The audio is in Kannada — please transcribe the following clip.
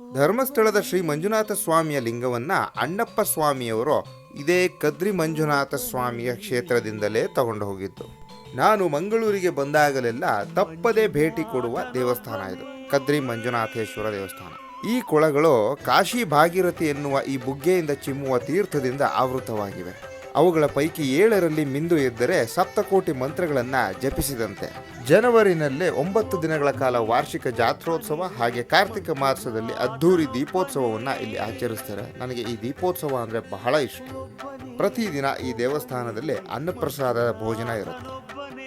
ಧರ್ಮಸ್ಥಳದ ಶ್ರೀ ಮಂಜುನಾಥ ಸ್ವಾಮಿಯ ಲಿಂಗವನ್ನ ಅಣ್ಣಪ್ಪ ಸ್ವಾಮಿಯವರು ಇದೇ ಕದ್ರಿ ಮಂಜುನಾಥ ಸ್ವಾಮಿಯ ಕ್ಷೇತ್ರದಿಂದಲೇ ತಗೊಂಡು ಹೋಗಿದ್ದು. ನಾನು ಮಂಗಳೂರಿಗೆ ಬಂದಾಗಲೆಲ್ಲ ತಪ್ಪದೇ ಭೇಟಿ ಕೊಡುವ ದೇವಸ್ಥಾನ ಇದು, ಕದ್ರಿ ಮಂಜುನಾಥೇಶ್ವರ ದೇವಸ್ಥಾನ. ಈ ಕೊಳಗಳು ಕಾಶಿ ಭಾಗೀರಥಿ ಎನ್ನುವ ಈ ಬುಗ್ಗೆಯಿಂದ ಚಿಮ್ಮುವ ತೀರ್ಥದಿಂದ ಆವೃತವಾಗಿವೆ. ಅವುಗಳ ಪೈಕಿ ಏಳರಲ್ಲಿ ಮಿಂದು ಎದ್ದರೆ ಸಪ್ತಕೋಟಿ ಮಂತ್ರಗಳನ್ನು ಜಪಿಸಿದಂತೆ. ಜನವರಿನಲ್ಲೇ ಒಂಬತ್ತು ದಿನಗಳ ಕಾಲ ವಾರ್ಷಿಕ ಜಾತ್ರೋತ್ಸವ ಹಾಗೆ ಕಾರ್ತಿಕ ಮಾಸದಲ್ಲಿ ಅದ್ಧೂರಿ ದೀಪೋತ್ಸವವನ್ನ ಇಲ್ಲಿ ಆಚರಿಸ್ತಾರೆ. ನನಗೆ ಈ ದೀಪೋತ್ಸವ ಅಂದ್ರೆ ಬಹಳ ಇಷ್ಟ. ಪ್ರತಿದಿನ ಈ ದೇವಸ್ಥಾನದಲ್ಲಿ ಅನ್ನಪ್ರಸಾದ ಭೋಜನ ಇರುತ್ತೆ.